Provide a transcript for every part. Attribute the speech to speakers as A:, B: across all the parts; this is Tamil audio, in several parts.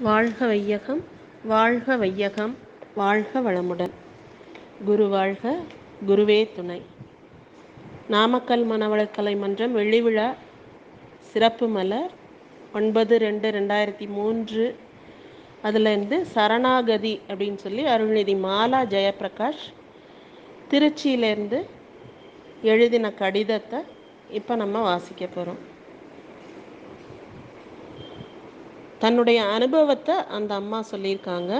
A: வாழ்க வையகம் வாழ்க வையகம் வாழ்க வளமுடன். குரு வாழ்க குருவே துணை. நாமக்கல் மனவளக்கலை மன்றம் வெள்ளி விழா சிறப்பு மலர் ஒன்பது ரெண்டு ரெண்டாயிரத்தி மூன்று. அதுலேருந்து சரணாகதி அப்படின்னு சொல்லி அருள்நிதி மாலா ஜெயப்பிரகாஷ் திருச்சியிலேருந்து எழுதின கடிதத்தை இப்போ நம்ம வாசிக்க போகிறோம். தன்னுடைய அனுபவத்தை அந்த அம்மா சொல்லியிருக்காங்க.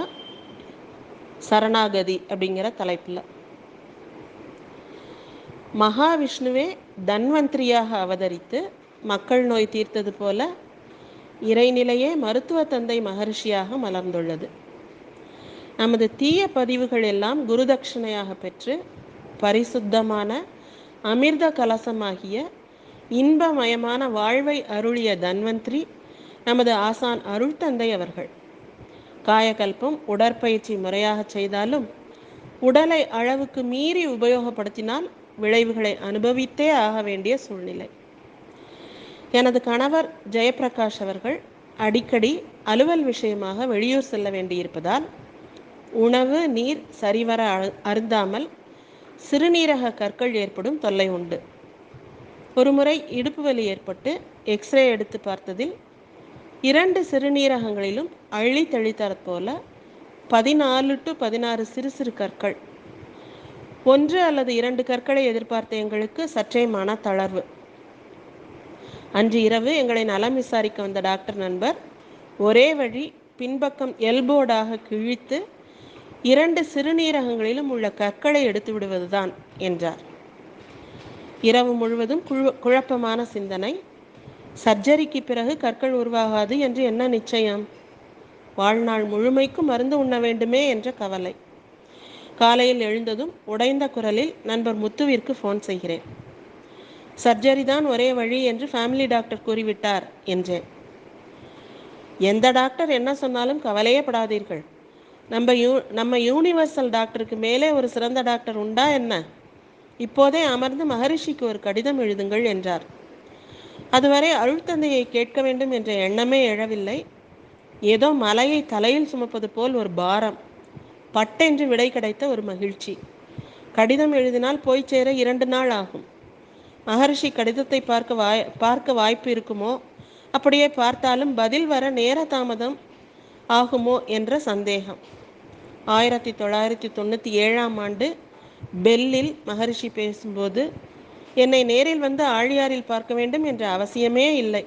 A: சரணாகதி அப்படிங்கிற தலைப்பில். மகாவிஷ்ணுவே தன்வந்திரியாக அவதரித்து மக்கள் நோய் தீர்த்தது போல இறைநிலையே மருத்துவ தந்தை மகர்ஷியாக மலர்ந்துள்ளது. நமது தீய பதிவுகள் எல்லாம் குருதட்சிணையாக பெற்று பரிசுத்தமான அமிர்த கலசமாகிய இன்பமயமான வாழ்வை அருளிய தன்வந்திரி நமது ஆசான் அருள் தந்தை அவர்கள். காயகல்பம் உடற்பயிற்சி முறையாக செய்தாலும் உடலை அளவுக்கு மீறி உபயோகப்படுத்தினால் விளைவுகளை அனுபவித்தே ஆக வேண்டிய சூழ்நிலை. எனது கணவர் ஜெயபிரகாஷ் அவர்கள் அடிக்கடி அலுவல் விஷயமாக வெளியூர் செல்ல வேண்டியிருப்பதால் உணவு நீர் சரிவர அருந்தாமல் சிறுநீரக கற்கள் ஏற்படும் தொல்லை உண்டு. ஒருமுறை இடுப்பு வலி ஏற்பட்டு எக்ஸ்ரே எடுத்து பார்த்ததில் இரண்டு சிறுநீரகங்களிலும் அள்ளி போல பதினாலு டு பதினாறு சிறு சிறு கற்கள். ஒன்று அல்லது இரண்டு கற்களை எதிர்பார்த்த எங்களுக்கு சற்றே மன தளர்வு. அன்று இரவு எங்களை நலம் விசாரிக்க வந்த டாக்டர் நண்பர் ஒரே வழி பின்பக்கம் எல்போர்டாக கிழித்து இரண்டு சிறுநீரகங்களிலும் உள்ள கற்களை எடுத்து விடுவதுதான் என்றார். இரவு முழுவதும் குழப்பமான சிந்தனை சர்ஜரிக்கு பிறகு கற்கள் உருவாகாது என்று என்ன நிச்சயம்? வாழ்நாள் முழுமைக்கும் மருந்து உண்ண வேண்டுமே என்ற கவலை. காலையில் எழுந்ததும் உடைந்த குரலில் நண்பர் முத்துவிற்கு ஃபோன் செய்கிறேன். சர்ஜரி தான் ஒரே வழி என்று ஃபேமிலி டாக்டர் கூறிவிட்டார் என்றேன். எந்த டாக்டர் என்ன சொன்னாலும் கவலையே படாதீர்கள். நம்ம யூ நம்ம யூனிவர்சல் டாக்டருக்கு மேலே ஒரு சிறந்த டாக்டர் உண்டா என்ன? இப்போதே அமர்ந்து மகரிஷிக்கு ஒரு கடிதம் எழுதுங்கள் என்றார். அதுவரை அருள்தந்தையை கேட்க வேண்டும் என்ற எண்ணமே எழவில்லை. ஏதோ மலையை தலையில் சுமப்பது போல் ஒரு பாரம் பட்டென்று விடை கிடைத்த ஒரு மகிழ்ச்சி. கடிதம் எழுதினால் போய் சேர இரண்டு நாள் ஆகும். மகர்ஷி கடிதத்தை பார்க்க வாய் பார்க்க வாய்ப்பு இருக்குமோ? அப்படியே பார்த்தாலும் பதில் வர நேர தாமதம் ஆகுமோ என்ற சந்தேகம். ஆயிரத்தி தொள்ளாயிரத்தி தொண்ணூற்றி ஏழாம் ஆண்டு பெல்லில் மகரிஷி பேசும்போது என்னை நேரில் வந்து ஆழியாரில் பார்க்க வேண்டும் என்ற அவசியமே இல்லை.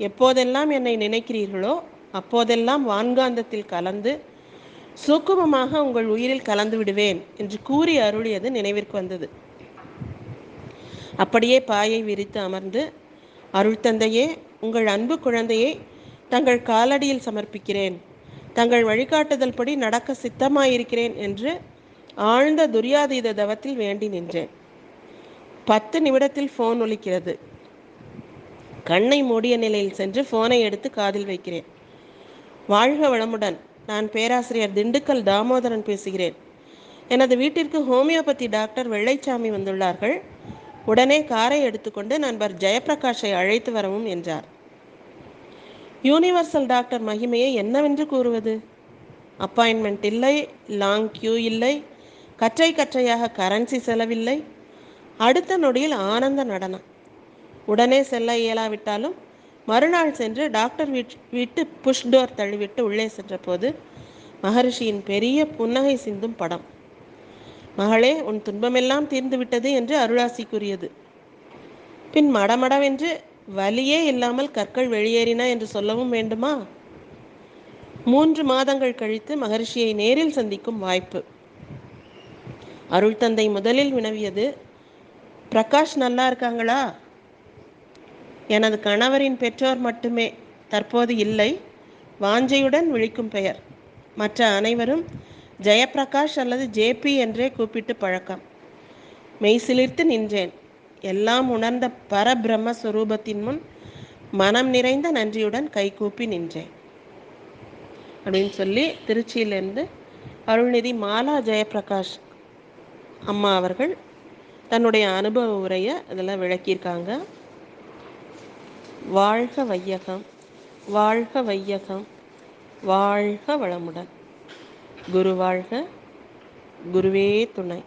A: எப்போதெல்லாம் என்னை நினைக்கிறீர்களோ அப்போதெல்லாம் வான்காந்தத்தில் கலந்து சுக்குமமாக உங்கள் உயிரில் கலந்து விடுவேன் என்று கூறி அருளியது நினைவிற்கு வந்தது. அப்படியே பாயை விரித்து அமர்ந்து அருள் தந்தையே உங்கள் அன்பு குழந்தையை தங்கள் காலடியில் சமர்ப்பிக்கிறேன். தங்கள் வழிகாட்டுதல் படி நடக்க சித்தமாயிருக்கிறேன் என்று ஆழ்ந்த துரியாதீத தவத்தில் வேண்டி நின்றேன். பத்து நிமிடத்தில் ஃபோன் ஒலிக்கிறது. கண்ணை மூடிய நிலையில் சென்று ஃபோனை எடுத்து காதில் வைக்கிறேன். வாழ்க வளமுடன். நான் பேராசிரியர் திண்டுக்கல் தாமோதரன் பேசுகிறேன். எனது வீட்டிற்கு ஹோமியோபதி டாக்டர் வெள்ளைச்சாமி வந்துள்ளார்கள். உடனே காரை எடுத்துக்கொண்டு நண்பர் ஜெயபிரகாஷை அழைத்து வரவும் என்றார். யூனிவர்சல் டாக்டர் மகிமையை என்னவென்று கூறுவது? அப்பாயின்மெண்ட் இல்லை லாங் கியூ இல்லை கற்றை கற்றையாக கரன்சி செலவில்லை அடுத்த நொடியில் ஆனந்த நடனம். உடனே செல்ல இயலாவிட்டாலும் மறுநாள் சென்று டாக்டர் வீட் வீட்டு புஷ் டோர் தள்ளிவிட்டு உள்ளே சென்றபோது மகரிஷியின் பெரிய புன்னகை சிந்தும் படம். மகளே உன் துன்பமெல்லாம் தீர்ந்து விட்டது என்று அருளாசி கூறியது. பின் மடமடவென்று வலியே இல்லாமல் கற்கள் வெளியேறினா என்று சொல்லவும் வேண்டுமா? மூன்று மாதங்கள் கழித்து மகரிஷியை நேரில் சந்திக்கும் வாய்ப்பு. அருள் தந்தை முதலில் வினவியது பிரகாஷ் நல்லா இருக்காங்களா? எனது கணவரின் பெற்றோர் மட்டுமே தற்போது இல்லை. வாஞ்சையுடன் விழிக்கும் பெயர். மற்ற அனைவரும் ஜெயப்பிரகாஷ் அல்லது ஜேபி என்றே கூப்பிட்டு பழக்கம். மெய்சிலிர்த்து நின்றேன். எல்லாம் உணர்ந்த பரபிரம்ம சுரூபத்தின் முன் மனம் நிறைந்த நன்றியுடன் கைகூப்பி நின்றேன். அப்படின்னு சொல்லி திருச்சியிலிருந்து அருள்நிதி மாலா ஜெயப்பிரகாஷ் அம்மா அவர்கள் தன்னுடைய அனுபவ உரையை அதில் விளக்கியிருக்காங்க. வாழ்க வையகம் வாழ்க வையகம் வாழ்க வளமுடன். குரு வாழ்க குருவே துணை.